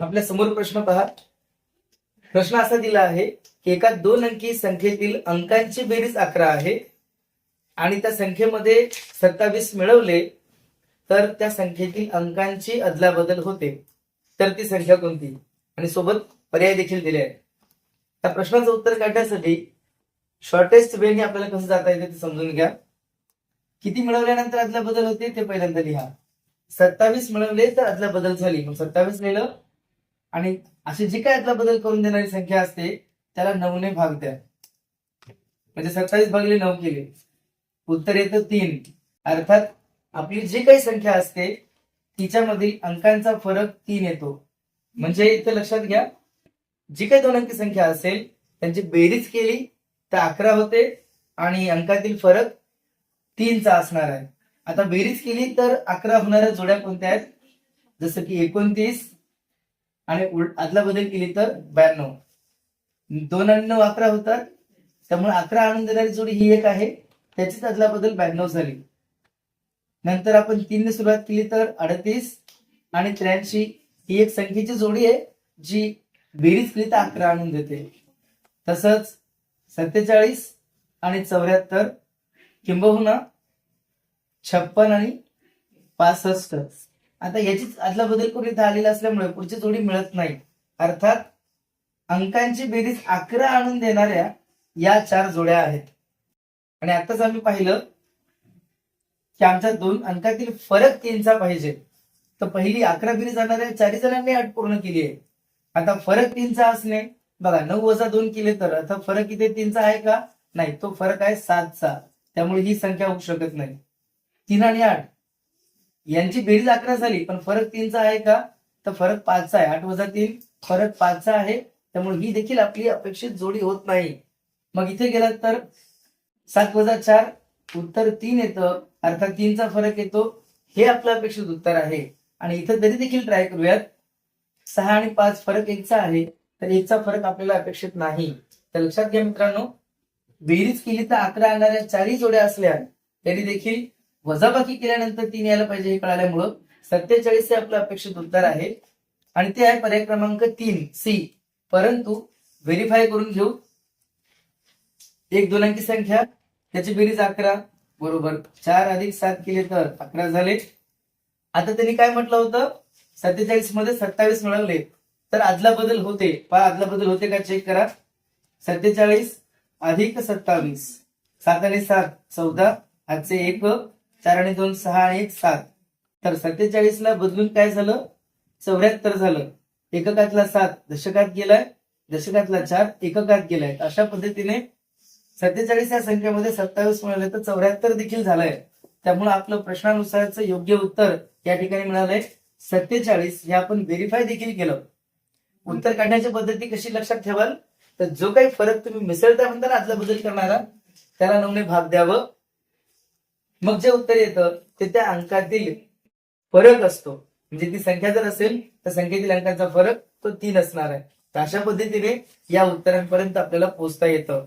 आपल्यासमोर प्रश्न पहा. प्रश्न असा दिला आहे की एका दोन अंकी संख्येतील अंकांची बेरीज अकरा आहे आणि त्या संख्येमध्ये सत्तावीस मिळवले तर त्या संख्येतील अंकांची अदलाबदल होते. तर ती संख्या कोणती? आणि सोबत पर्याय देखील दिले आहेत. त्या प्रश्नाचं उत्तर काढण्यासाठी शॉर्टेस्ट वेने आपल्याला कसं जाता येते ते समजून घ्या. किती मिळवल्यानंतर अदला बदल होते ते पहिल्यांदा लिहा. सत्तावीस मिळवले तर अदला बदल झाली. मग सत्तावीस लिहिलं आणि अशी जी काय अदला बदल करून देणारी संख्या असते त्याला नऊने भाग द्या. म्हणजे सत्तावीस भागले नऊ केले. उत्तर येतं तीन. अर्थात आपली जी काही संख्या असते तिच्यामधील अंकांचा फरक तीन येतो. म्हणजे इथं लक्षात घ्या जी काही दोन अंकी संख्या असेल त्यांची बेरीज केली तर अकरा होते आणि अंकातील फरक तीनचा असणार आहे. आता बेरीज केली तर अकरा होणाऱ्या जोड्या कोणत्या आहेत? जसं की एकोणतीस आणि उल- अदला बदल केली तर ब्याण्णव. दोन आणि नऊ अकरा होतात. त्यामुळे अकरा आणून देणारी जोडी ही एक आहे. त्याचीच अदला बदल ब्याण्णव झाली. नंतर आपण तीनने सुरुवात केली तर अडतीस आणि त्र्याऐंशी ही एक संख्येची जोडी आहे जी बेरीज केली तर अकरा आणून देते. तसंच सत्तेचाळीस आणि चौऱ्याहत्तर किंबहुना छप्पन आणि पासष्ट. आता याचीच अदला बदल करून इथं आलेला असल्यामुळे पुढची जोडी मिळत नाही. अर्थात अंकांची बेरीज अकरा आणून देणाऱ्या या चार जोड्या आहेत. आणि आताच आम्ही पाहिलं की आमच्या दोन अंकातील फरक तीनचा पाहिजे. तर पहिली अकरा बेरीज जाणाऱ्या चारही जणांनी अट पूर्ण केली आहे. आता फरक तीनचा असणे बघा नऊ वजा दोन केले तर आता फरक इथे तीनचा आहे का? नाही तो फरक आहे सातचा. त्यामुळे ही संख्या होऊ शकत नाही. तीन आणि आठ. यांची बेरीज अकरा झाली पण फरक तीनचा आहे का? तर फरक पाचचा आहे. आठ वजा तीन फरक पाचचा आहे. त्यामुळे ही देखील आपली अपेक्षित जोडी होत नाही. मग इथे गेलात तर सात वजा चार उत्तर तीन येतं. अर्थात तीनचा फरक येतो. हे आपलं अपेक्षित उत्तर आहे. आणि इथं तरी देखील ट्राय करूयात. सहा आणि पाच फरक एकचा आहे. तर एकचा फरक आपल्याला अपेक्षित नाही. तर लक्षात घ्या मित्रांनो बेरीज केली तर अकरा आणणाऱ्या चारही जोड्या असल्या तरी देखील वजाबाकी केल्यानंतर तीन यायला पाहिजे हे कळाल्यामुळं सत्तेचाळीस हे आपलं अपेक्षित उत्तर आहे. आणि ते आहे पर्याय क्रमांक तीन सी. परंतु व्हेरीफाय करून घेऊ. एक दोन अंकी संख्या. त्याची बेरीज अकरा. बरोबर. चार अधिक सात केले तर अकरा झाले. आता त्यांनी काय म्हटलं होतं? सत्तेचाळीसमध्ये सत्तावीस मिळवले तर आदला बदल होते. पहा आदला बदल होते का? चेक करा. सत्तेचाळीस अधिक सत्तावीस. सात आणि सात चौदा. आजचे एक. चार आणि दोन सहा आणि एक सात. तर सत्तेचाळीस ला बदलून काय झालं? चौऱ्याहत्तर झालं. एककातला सात दशकात गेलाय. दशकातला चार एककात गेलाय. अशा पद्धतीने सत्तेचाळीस या संख्येमध्ये सत्तावीस मिळाले तर चौऱ्याहत्तर देखील झालंय. त्यामुळे आपलं प्रश्नानुसारचं योग्य उत्तर या ठिकाणी मिळालंय. सत्तेचाळीस हे आपण व्हेरीफाय देखील केलं. उत्तर काढण्याची पद्धती कशी लक्षात ठेवाल? तर जो काही फरक तुम्ही मिसळता म्हणता आदला बदल करणारा त्याला नमुने भाग द्यावं. मग जे उत्तर येतं ते त्या अंकातील फरक असतो. म्हणजे ती संख्या जर असेल तर संख्येतील अंकांचा फरक तो तीन असणार आहे. तर अशा पद्धतीने या उत्तरांपर्यंत आपल्याला पोहोचता येतं.